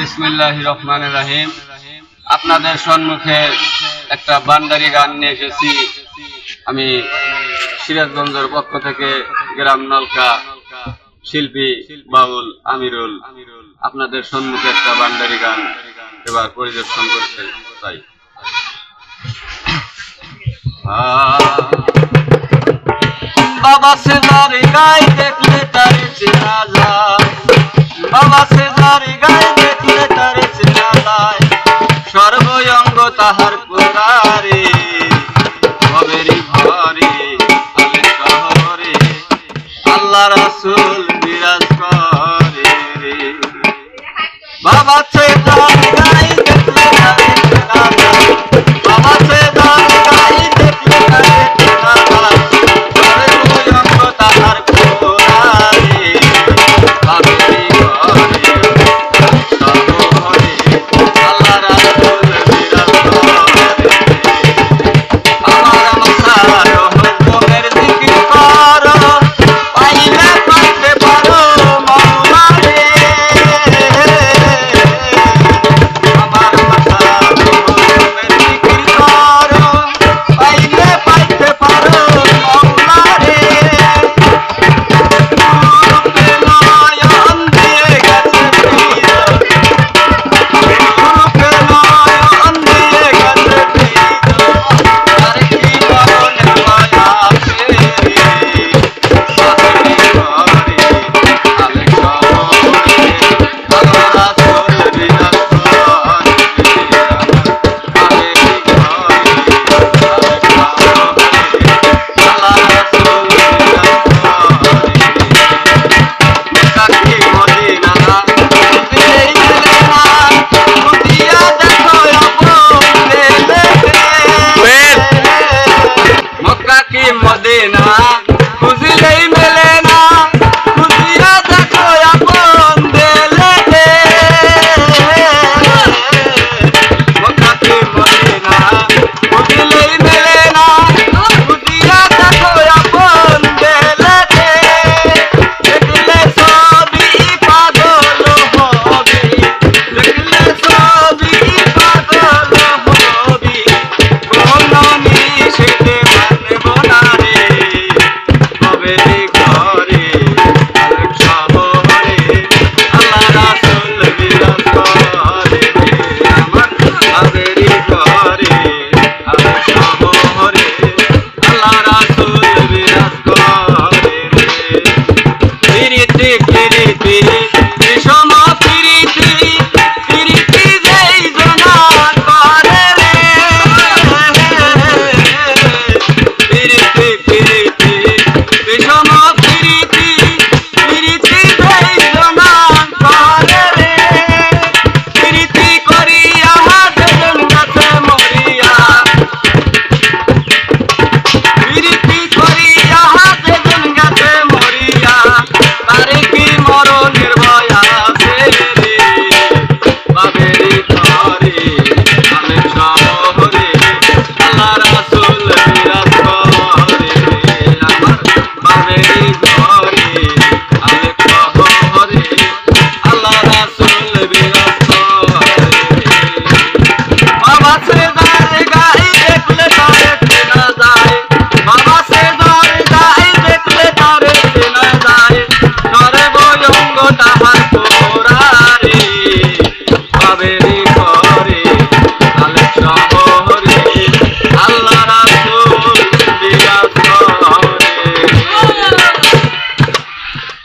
বিসমিল্লাহ রহমান রাহিম আপনাদের সম্মুখে একটা বান্ডারি গান নিয়ে এসেছি। আমি সিরাজগঞ্জের পক্ষ থেকে গ্রাম নলকা শিল্পী বাউল আমিরুল আপনাদের সম্মুখে একটা বান্ডারি গান এবার পরিদর্শন করতে চাই। বাবা সে গাই দেখলে তারে বাবা সে দাঁড়ি তাহা Mate.